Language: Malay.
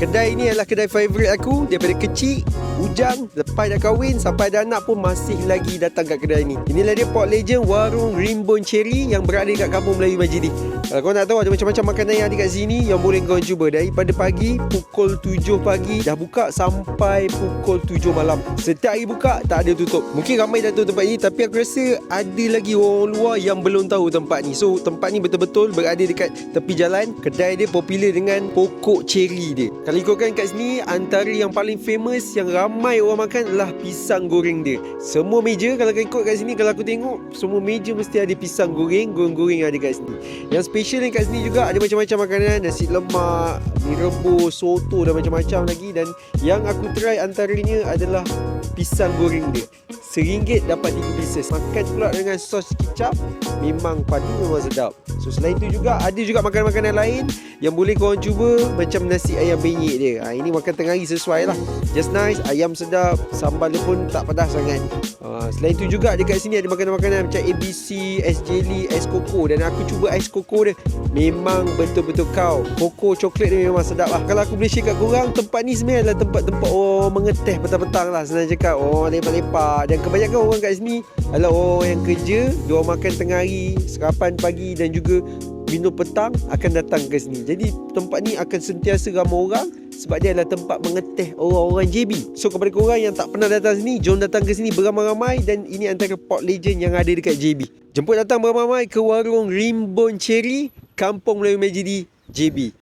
Kedai ni adalah kedai favourite aku. Daripada kecil Ujang Lepas dah kahwin Sampai ada anak pun Masih lagi datang kat kedai ni Inilah dia Port Legend Warung Rimbun Cherry Yang berada kat Kampung Melayu Majidi Kalau kau nak tahu Ada macam-macam makanan yang ada kat sini Yang boleh kau cuba. Daripada pagi Pukul 7 pagi Dah buka sampai Pukul 7 malam. Setiap hari buka Tak ada tutup. Mungkin ramai dah tahu tempat ni Tapi aku rasa Ada lagi orang luar Yang belum tahu tempat ni. So tempat ni betul-betul Berada dekat tepi jalan. Kedai dia popular dengan Pokok cherry dia Kalau ikutkan kat sini Antara yang paling famous Yang ramai orang makan Adalah pisang goreng dia. Semua meja Kalau kau ikut kat sini Kalau aku tengok Semua meja mesti ada pisang goreng Goreng-goreng ada kat sini. Yang special ni kat sini juga Ada macam-macam makanan. Nasi lemak Mi rebus Soto dan macam-macam lagi. Dan yang aku try antaranya adalah Pisang goreng dia Seringgit dapat 3 pieces Makan pula dengan sos kicap Memang padu memang sedap. So selain tu juga Ada juga makanan-makanan lain Yang boleh korang cuba Macam nasi ayam penyet dia. Ha, Ini makan tengah hari sesuai lah. Just nice Ayam sedap Sambal dia pun tak pedas sangat. Ha, Selain tu juga Dekat sini ada makanan-makanan Macam ABC Es jelly Es koko Dan aku cuba ais koko dia. Memang betul-betul kau. Koko coklat dia memang sedap lah. Kalau aku boleh share kat korang Tempat ni sebenarnya adalah tempat-tempat orang mengeteh petang-petang lah. Senang cakap Oh lepak-lepak. Dan kebanyakan orang kat sini Adalah orang yang kerja Diorang makan tengah hari Serapan pagi Dan juga minum petang akan datang ke sini. Jadi tempat ni akan sentiasa ramai orang sebab dia adalah tempat mengeteh orang-orang JB. So kepada korang yang tak pernah datang sini, jom datang ke sini beramai-ramai dan ini antara port legend yang ada dekat JB. Jemput datang beramai-ramai ke warung Rimbun Cherry, Kampung Melayu Majidi, JB.